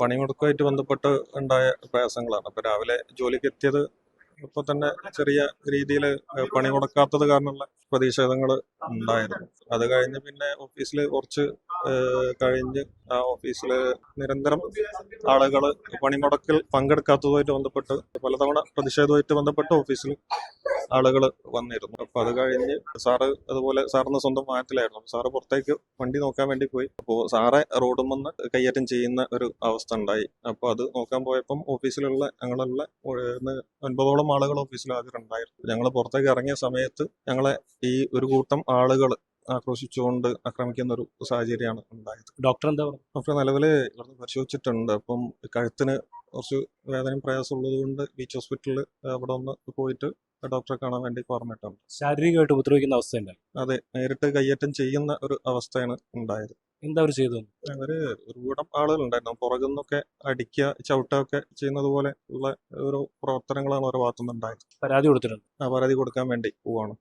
പണിമുടക്കുമായിട്ട് ബന്ധപ്പെട്ട് ഉണ്ടായ പ്രയാസങ്ങളാണ്. അപ്പൊ രാവിലെ ജോലിക്ക് എത്തിയത് ഇപ്പൊ തന്നെ ചെറിയ രീതിയിൽ പണി മുടക്കാത്തത് കാരണമുള്ള പ്രതിഷേധങ്ങൾ ഉണ്ടായിരുന്നു. അത് കഴിഞ്ഞ് പിന്നെ ഓഫീസിൽ കുറച്ച് കഴിഞ്ഞ് ആ ഓഫീസിൽ നിരന്തരം ആളുകൾ പണിമുടക്കിൽ പങ്കെടുക്കാത്തതുമായിട്ട് ബന്ധപ്പെട്ട് പലതവണ പ്രതിഷേധവുമായിട്ട് ബന്ധപ്പെട്ട് ഓഫീസിൽ ആളുകൾ വന്നിരുന്നു. അപ്പൊ അത് കഴിഞ്ഞ് സാറ് അതുപോലെ സാറിന് സ്വന്തം വാഹനത്തിലായിരുന്നു. സാറ് പുറത്തേക്ക് വണ്ടി നോക്കാൻ വേണ്ടി പോയി. അപ്പോൾ സാറെ റോഡും വന്ന് കൈയേറ്റം ചെയ്യുന്ന ഒരു അവസ്ഥ ഉണ്ടായി. അപ്പൊ അത് നോക്കാൻ പോയപ്പം ഓഫീസിലുള്ള ഞങ്ങളുള്ള ഒൻപതോളം ആളുകൾ ഓഫീസിൽ ഹാജരുണ്ടായിരുന്നു. ഞങ്ങൾ പുറത്തേക്ക് ഇറങ്ങിയ സമയത്ത് ഞങ്ങളെ ഈ ഒരു കൂട്ടം ആളുകൾ ആക്രോശിച്ചുകൊണ്ട് ആക്രമിക്കുന്ന ഒരു സാഹചര്യമാണ് ഉണ്ടായത്. ഡോക്ടർ എന്താ പറയുക ഡോക്ടർ നിലവിൽ ഇവിടുന്ന് പരിശോധിച്ചിട്ടുണ്ട്. അപ്പം കഴുത്തിന് കുറച്ച് വേദനയും പ്രയാസം ഉള്ളത് കൊണ്ട് ബീച്ച് ഹോസ്പിറ്റലിൽ അവിടെ ഒന്ന് പോയിട്ട് ഡോക്ടറെ കാണാൻ വേണ്ടി പറഞ്ഞിട്ടുണ്ട് ശാരീരികമായിട്ട് ഉപദ്രവിക്കുന്ന അവസ്ഥ അതെ നേരിട്ട് കയ്യേറ്റം ചെയ്യുന്ന ഒരു അവസ്ഥയാണ് ഉണ്ടായത്. എന്താ അവർ ചെയ്തു അവർ ഒരു കൂട്ടം ആളുകളുണ്ടായിരുന്നു പുറകിൽ നിന്നൊക്കെ അടിക്കുക ചവിട്ടുകയൊക്കെ ചെയ്യുന്നത് പോലെ ഉള്ള ഒരു പ്രവർത്തനങ്ങളാണ് ഓരോ ഭാഗത്തുനിന്ന് ഉണ്ടായത് പരാതി കൊടുത്തിട്ടുണ്ട്. ആ പരാതി കൊടുക്കാൻ വേണ്ടി പോവാണ്.